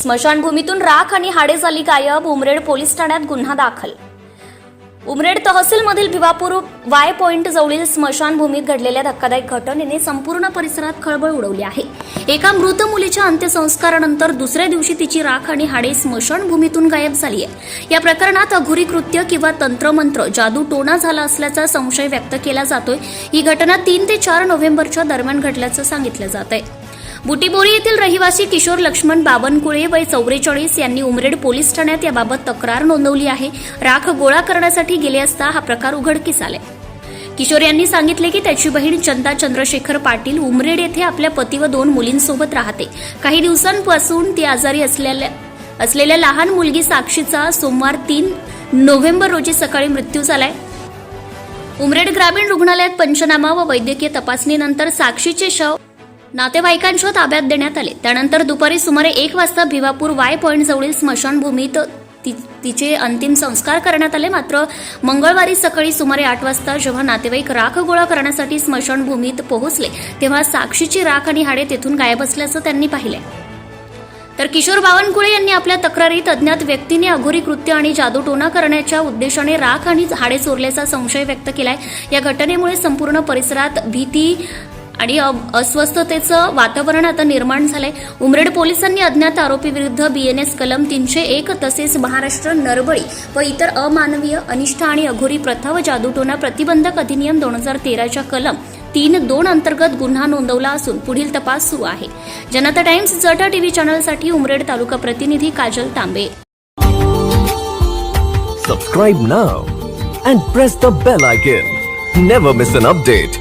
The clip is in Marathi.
स्मशानभूमीतून राख आणि हाडे झाली गायब. उमरेड पोलीस ठाण्यात गुन्हा दाखल. उमरेड तहसीलमधील भिवापूर वाय पॉइंट जवळील स्मशानभूमीत घडलेल्या धक्कादायक घटनेने संपूर्ण परिसरात खळबळ उडवली आहे. एका मृत मुलीच्या अंत्यसंस्कारानंतर दुसऱ्या दिवशी तिची राख आणि हाडे स्मशानभूमीतून गायब झाली आहे या प्रकरणात अघोरी कृत्य किंवा तंत्रमंत्र जादू टोणा झाला असल्याचा संशय व्यक्त केला जातोय. ही घटना तीन ते चार नोव्हेंबरच्या दरम्यान घडल्याचं सांगितलं जात आहे बुटीबोरी येथील रहिवासी किशोर लक्ष्मण बावनकुळे वय चौवेचाळीस यांनी उमरेड पोलीस ठाण्यात याबाबत तक्रार नोंदवली आहे. राख गोळा करण्यासाठी गेले असता हा प्रकार उघडकीस आलाय. किशोर यांनी सांगितले की त्याची बहीण चंदा चंद्रशेखर पाटील उमरेड येथे आपल्या पती व दोन मुलींसोबत राहते. काही दिवसांपासून ती आजारी असलेल्या असलेल्या लहान मुलगी साक्षीचा सोमवार तीन नोव्हेंबर रोजी सकाळी मृत्यू झालाय. उमरेड ग्रामीण रुग्णालयात पंचनामा व वैद्यकीय तपासणीनंतर साक्षीचे शव नातेवाईकांच्या ताब्यात देण्यात आले. त्यानंतर दुपारी सुमारे एक वाजता भिवापूर वाय पॉईंट जवळील स्मशानभूमीत ति- तिचे अंतिम संस्कार करण्यात आले. मात्र मंगळवारी सकाळी सुमारे आठ वाजता जेव्हा नातेवाईक राख गोळा करण्यासाठी स्मशानभूमीत पोहोचले तेव्हा साक्षीची राख आणि हाडे तेथून गायब असल्याचं त्यांनी पाहिले तर किशोर बावनकुळे यांनी आपल्या तक्रारीत अज्ञात व्यक्तीने अघोरी कृत्य आणि जादूटोना करण्याच्या उद्देशाने राख आणि हाडे चोरल्याचा संशय व्यक्त केलाय. या घटनेमुळे संपूर्ण परिसरात भीती आणि अस्वस्थतेचं वातावरण आता निर्माण झालंय. उमरेड पोलिसांनी अज्ञात आरोपीविरुद्ध बीएनएस कलम तीनशे एक तसेच महाराष्ट्र नरबळी व इतर अमानवीय अनिष्ठ आणि अघोरी प्रथा व जादूटोना प्रतिबंधक अधिनियम दोन हजार तेराच्या कलम तीन दोन अंतर्गत गुन्हा नोंदवला असून पुढील तपास सुरू आहे. जनता टाइम्स जटा टीव्ही चॅनलसाठी उमरेड तालुका प्रतिनिधी Kajal Tambe. Subscribe now and press the bell icon never miss an update